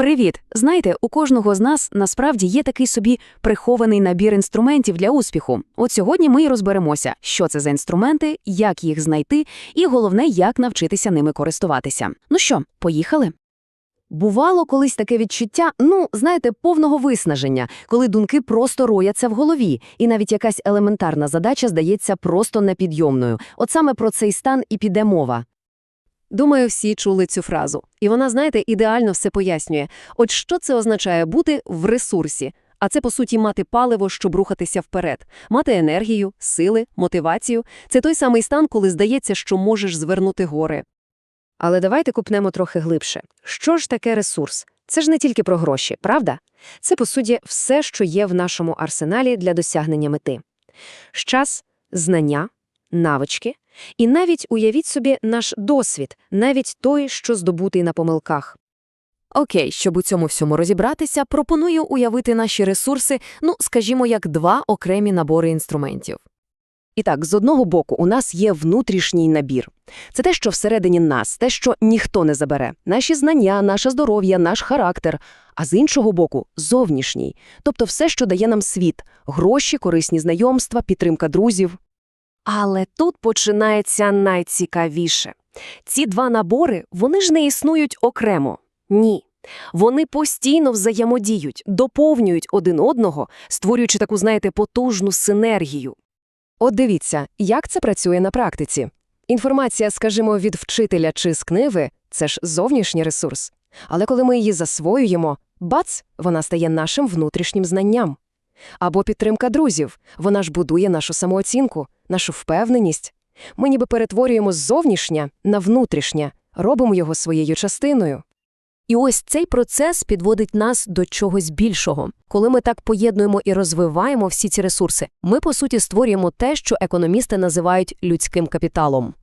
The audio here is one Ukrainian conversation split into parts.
Привіт! Знаєте, у кожного з нас насправді є такий собі прихований набір інструментів для успіху. От сьогодні ми й розберемося, що це за інструменти, як їх знайти, і головне, як навчитися ними користуватися. Ну що, поїхали? Бувало колись таке відчуття, ну, знаєте, повного виснаження, коли думки просто рояться в голові, і навіть якась елементарна задача здається просто непідйомною. От саме про цей стан і піде мова. Думаю, всі чули цю фразу. І вона, знаєте, ідеально все пояснює. От що це означає бути в ресурсі? А це, по суті, мати паливо, щоб рухатися вперед, мати енергію, сили, мотивацію. Це той самий стан, коли здається, що можеш звернути гори. Але давайте купнемо трохи глибше. Що ж таке ресурс? Це ж не тільки про гроші, правда? Це, по суті, все, що є в нашому арсеналі для досягнення мети. Час, знання, навички і навіть, уявіть собі, наш досвід, навіть той, що здобутий на помилках. Окей, щоб у цьому всьому розібратися, пропоную уявити наші ресурси, ну, скажімо, як два окремі набори інструментів. І так, з одного боку, у нас є внутрішній набір. Це те, що всередині нас, те, що ніхто не забере. Наші знання, наше здоров'я, наш характер. А з іншого боку, зовнішній. Тобто все, що дає нам світ – гроші, корисні знайомства, підтримка друзів. Але тут починається найцікавіше. Ці два набори, вони ж не існують окремо. Ні. Вони постійно взаємодіють, доповнюють один одного, створюючи таку, знаєте, потужну синергію. От дивіться, як це працює на практиці. Інформація, скажімо, від вчителя чи з книги – це ж зовнішній ресурс. Але коли ми її засвоюємо, бац, вона стає нашим внутрішнім знанням. Або підтримка друзів, вона ж будує нашу самооцінку, нашу впевненість. Ми ніби перетворюємо зовнішнє на внутрішнє, робимо його своєю частиною. І ось цей процес підводить нас до чогось більшого. Коли ми так поєднуємо і розвиваємо всі ці ресурси, ми, по суті, створюємо те, що економісти називають людським капіталом.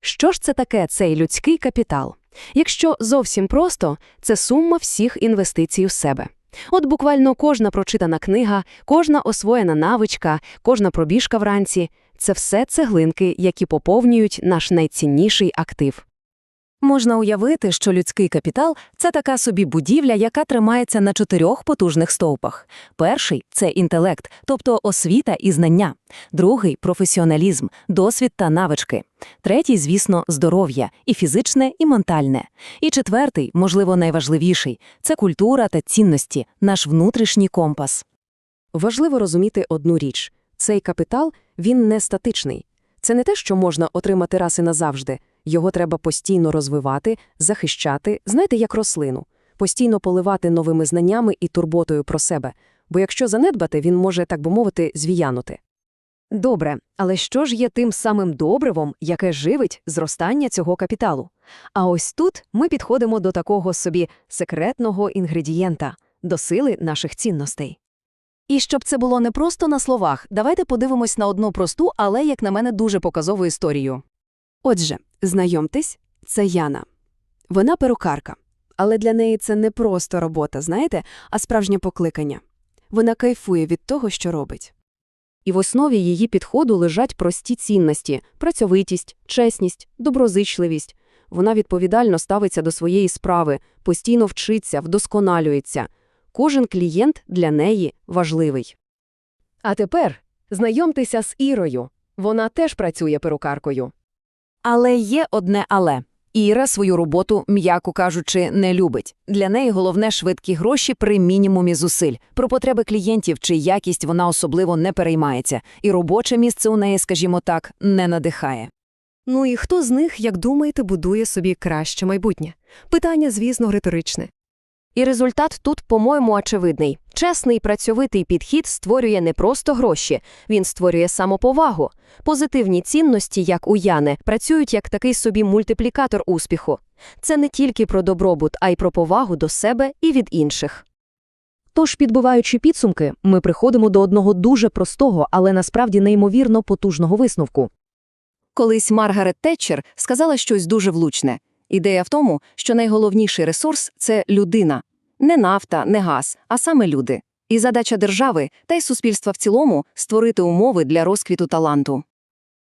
Що ж це таке цей людський капітал? Якщо зовсім просто, це сума всіх інвестицій у себе. От буквально кожна прочитана книга, кожна освоєна навичка, кожна пробіжка вранці – це все цеглинки, які поповнюють наш найцінніший актив. Можна уявити, що людський капітал – це така собі будівля, яка тримається на чотирьох потужних стовпах. Перший – це інтелект, тобто освіта і знання. Другий – професіоналізм, досвід та навички. Третій, звісно, здоров'я – і фізичне, і ментальне. І четвертий, можливо, найважливіший – це культура та цінності, наш внутрішній компас. Важливо розуміти одну річ. Цей капітал, він не статичний. Це не те, що можна отримати раз і назавжди. Його треба постійно розвивати, захищати, знаєте, як рослину, постійно поливати новими знаннями і турботою про себе, бо якщо занедбати, він може, так би мовити, звіянути. Добре, але що ж є тим самим добривом, яке живить зростання цього капіталу? А ось тут ми підходимо до такого собі секретного інгредієнта, до сили наших цінностей. І щоб це було не просто на словах, давайте подивимось на одну просту, але, як на мене, дуже показову історію. Отже, знайомтесь, це Яна. Вона перукарка, але для неї це не просто робота, знаєте, а справжнє покликання. Вона кайфує від того, що робить. І в основі її підходу лежать прості цінності – працьовитість, чесність, доброзичливість. Вона відповідально ставиться до своєї справи, постійно вчиться, вдосконалюється. Кожен клієнт для неї важливий. А тепер знайомтеся з Ірою. Вона теж працює перукаркою. Але є одне але. Іра свою роботу, м'яко кажучи, не любить. Для неї головне швидкі гроші при мінімумі зусиль. Про потреби клієнтів чи якість вона особливо не переймається, і робоче місце у неї, скажімо так, не надихає. Ну і хто з них, як думаєте, будує собі краще майбутнє? Питання, звісно, риторичне. І результат тут, по-моєму, очевидний. Чесний працьовитий підхід створює не просто гроші, він створює самоповагу. Позитивні цінності, як у Яни, працюють як такий собі мультиплікатор успіху. Це не тільки про добробут, а й про повагу до себе і від інших. Тож, підбиваючи підсумки, ми приходимо до одного дуже простого, але насправді неймовірно потужного висновку. Колись Маргарет Тетчер сказала щось дуже влучне. Ідея в тому, що найголовніший ресурс це людина. Не нафта, не газ, а саме люди. І задача держави та й суспільства в цілому створити умови для розквіту таланту.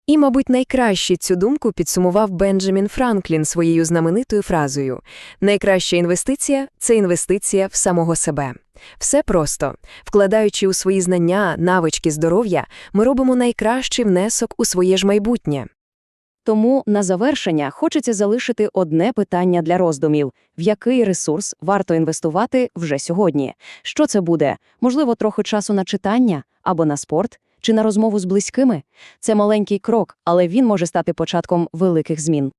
І, мабуть, найкраще цю думку підсумував Бенджамін Франклін своєю знаменитою фразою «Найкраща інвестиція – це інвестиція в самого себе». Все просто. Вкладаючи у свої знання, навички, здоров'я, ми робимо найкращий внесок у своє ж майбутнє. Тому на завершення хочеться залишити одне питання для роздумів: в який ресурс варто інвестувати вже сьогодні? Що це буде? Можливо, трохи часу на читання або на спорт, чи на розмову з близькими? Це маленький крок, але він може стати початком великих змін.